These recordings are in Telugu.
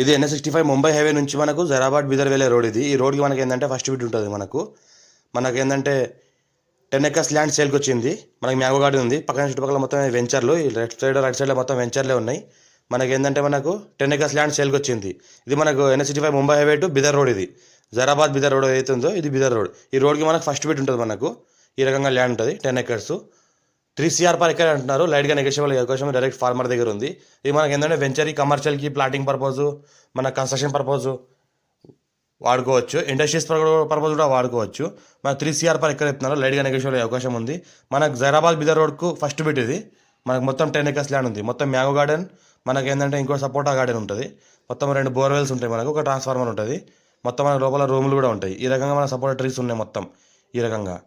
ఇది NS sixty five Mumbai highway నుంచి మనకు జరాబాద్ బీదర్ వెళ్ళే రోడ్ ఇది. ఈ రోడ్కి మనకి ఏంటంటే ఫస్ట్ బిట్ ఉంటుంది మనకు. మనకి ఏంటంటే టెన్ ఎకర్స్ ల్యాండ్ సేల్కి వచ్చింది. మనకి మ్యాంగో గార్డెన్ ఉంది. పక్కన చుట్టుపక్కల మొత్తం వెంచర్లు లెఫ్ట్ సైడ్ రైట్ సైడ్లో మొత్తం వెంచర్లే ఉన్నాయి. మనకి ఏంటంటే మనకు టెన్ ఎకర్స్ ల్యాండ్ సేల్కి వచ్చింది. ఇది మనకు NS sixty five Mumbai highway to Bidar road ఇది. జరాబాద్ బిదర్ రోడ్ ఏదైతే ఉందో ఇది బిదర్ రోడ్ ఈ రోడ్కి మనకు ఫస్ట్ బిట్ ఉంటుంది మనకు. ఈ రకంగా ల్యాండ్ ఉంటుంది ten acres three CR per acre అంటున్నారు. లైట్గా నెగోషియబుల్ అవకాశం డైరెక్ట్ ఫార్మర్ దగ్గర ఉంది. ఇది మనకి ఏంటంటే వెంచరీ కమర్షియల్కి ప్లాటింగ్ పర్పస్ మన కన్స్ట్రక్షన్ పర్పస్ వాడుకోవచ్చు. ఇండస్ట్రీస్ పర్పస్ కూడా వాడుకోవచ్చు. మన త్రీ సిఆర్ పర్ ఎక్కడ చెప్తున్నారు. లైట్గా నెగోషియబుల్ అవకాశం ఉంది. మనకు జైరాబాద్ బిదర్ రోడ్కు ఫస్ట్ బిట్ ఇది. మనకు మొత్తం టెన్ ఎకర్స్ ల్యాండ్ ఉంది. మొత్తం మ్యాంగో గార్డెన్ మనకి ఏంటంటే ఇంకో సపోటా గార్డెన్ ఉంటుంది. మొత్తం రెండు బోర్వెల్స్ ఉంటాయి మనకు. ఒక ట్రాన్స్ఫార్మర్ ఉంటుంది. మొత్తం మన లోపల రూములు కూడా ఉంటాయి. ఈ రకంగా మన సపోటా ట్రీస్ ఉన్నాయి మొత్తం. ఈ రకంగా.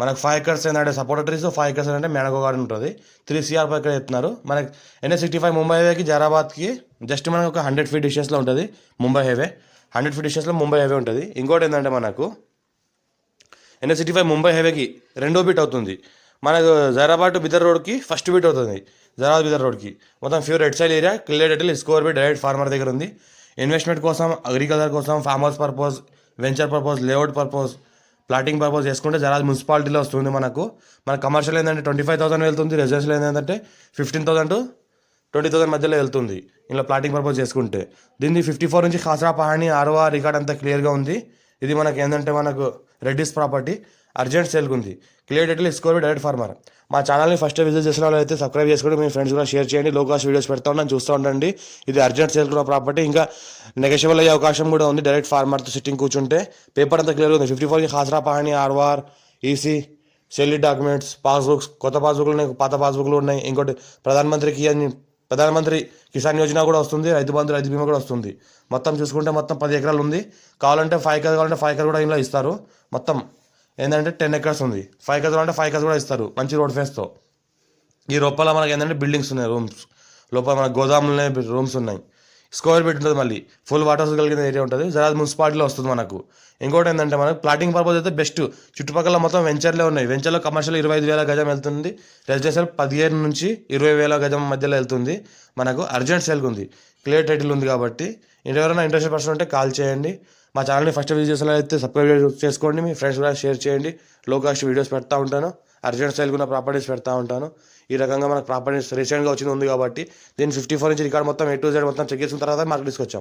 మనకు ఫైవ్ ఎకర్స్ ఏంటంటే సపోటా ట్రీస్ ఫైవ్ ఎకర్స్ ఏంటంటే మేనగో గార్డెన్ ఉంటుంది. త్రీ సిఆర్ పర్ ఎక్కడ చెప్తున్నారు. మనకి ఎన్ఎస్ సిక్స్టీ ఫైవ్ ముంబై హైవేకి జైరాబాద్కి జస్ట్ మనకు ఒక హండ్రెడ్ ఫీట్ డిస్టెన్స్లో ఉంటుంది ముంబై హైవే హండ్రెడ్ ఫీట్ డిస్టెన్స్లో ముంబై హైవే ఉంటుంది. ఇంకోటి ఏంటంటే మనకు ఎన్ఎస్ సిటీ ఫైవ్ ముంబై హైవేకి రెండో బిట్ అవుతుంది. మనకు జైరాబాద్ టు బిదర్ రోడ్కి ఫస్ట్ బిట్ అవుతుంది. జైరాబాద్ బిదర్ రోడ్కి మొత్తం pure red side area clear detail score bit direct farmer దగ్గర ఉంది. ఇన్వెస్ట్మెంట్ కోసం అగ్రికల్చర్ కోసం farmers purpose venture purpose layout purpose plotting purpose చేసుకుంటే జరాజ్ మున్సిపాలిటీలో వస్తుంది మనకు. మన కమర్షియల్ ఏంటంటే ట్వంటీ ఫైవ్ థౌసండ్ వెళ్తుంది రెసిడెన్షియల్ ఏంటంటే ఫిఫ్టీన్ థౌసండ్ ట్వంటీ థౌసండ్ మధ్యలో వెళ్తుంది ఇలా ప్లాటింగ్ పర్పస్ చేసుకుంటే. దీన్ని ఫిఫ్టీ ఫోర్ నుంచి ఖాసరా పహాణి ఆర్వా రికార్డ్ అంతా క్లియర్గా ఉంది. ఇది మనకి ఏంటంటే మనకు రెడ్డిస్ ప్రాపర్టీ అర్జెంట్ సేల్కి ఉంది. Clear detail score direct farmer మా ఛానల్ని ఫస్ట్ విజిట్ చేసిన వాళ్ళు అయితే సబ్స్క్రైబ్ చేసుకుని మీ ఫ్రెండ్స్ కూడా షేర్ చేయండి లో కాస్ట్ వీడియోస్ పెడతా ఉన్నాను చూస్తూ ఉండండి. ఇది అర్జెంట్ సేల్ కూడా ప్రాపర్టీ ఇంకా నెగోషియబుల్ అయ్యే అవకాశం కూడా ఉంది డైరెక్ట్ ఫార్మర్తో సిట్టింగ్ కూర్చుంటే. పేపర్ అంతా క్లియర్గా ఉంది. ఫిఫ్టీ ఫోర్కి హాజరా పహాని ఆర్వార్ ఈసీ సెల్లి డాక్యుమెంట్స్ పాస్బుక్స్ కొత్త పాస్బుక్లు ఉన్నాయి పాత పాస్బుక్లు ఉన్నాయి. ఇంకోటి ప్రధానమంత్రికి అని ప్రధానమంత్రి కిసాన్ యోజన కూడా వస్తుంది రైతు బంధు రైతు బీమా కూడా వస్తుంది. మొత్తం చూసుకుంటే మొత్తం పది ఎకరాలు ఉంది. కావాలంటే ఫైవ్ ఎకర్ కావాలంటే ఫైవ్ ఎకర్ కూడా ఇందులో ఇస్తారు. మొత్తం ఏంటంటే టెన్ ఎకర్స్ ఉంది. ఫైవ్ ఎకర్స్ అంటే ఫైవ్ ఎకర్స్ కూడా ఇస్తారు. మంచి రోడ్ ఫేస్తో ఈ లోపల మనకి ఏంటంటే బిల్డింగ్స్ ఉన్నాయి రూమ్స్ లోపల మన గోదాములు రూమ్స్ ఉన్నాయి. స్క్వేర్ ఫీట్ ఉంటుంది మళ్ళీ. ఫుల్ వాటర్ కలిగిన ఏరియా ఉంటుంది. జరాజ్ మున్సిపాలిటీలో వస్తుంది మనకు. ఇంకోటి ఏంటంటే మనకు ప్లాటింగ్ పర్పస్ అయితే బెస్ట్ చుట్టుపక్కల మొత్తం వెంచర్లే ఉన్నాయి. వెంచర్లో కమర్షియల్ ఇరవై ఐదు వేల గజం వెళ్తుంది. రెసిడెన్షియల్ పదిహేను నుంచి ఇరవై వేల గజం మధ్యలో వెళ్తుంది. మనకు అర్జెంట్ సేల్కి ఉంది. క్లియర్ టైటిల్ ఉంది కాబట్టి ఎవరైనా ఇంట్రెస్ట్ పర్సన్ ఉంటే కాల్ చేయండి. మా ఛానల్ని ఫస్ట్ విజిట్ చేసినట్లయితే అయితే సబ్స్క్రైబ్ చేసుకోండి. మీ ఫ్రెండ్స్ కూడా షేర్ చేయండి. లో కాస్ట్ వీడియోస్ పెడతా ఉంటాను. అర్జెంట్ స్టైల్ ఉన్న ప్రాపర్టీస్ పెడతా ఉంటాను. ఈ రకంగా మనకు ప్రాపర్టీస్ రీసెంట్గా వచ్చింది ఉంది కాబట్టి దీన్ని ఫిఫ్టీ ఫోర్ నుంచి రికార్డ్ మొత్తం ఏ టు జెడ్ మొత్తం చెక్ చేసిన తర్వాత మార్కెట్ తీసుకొచ్చాం.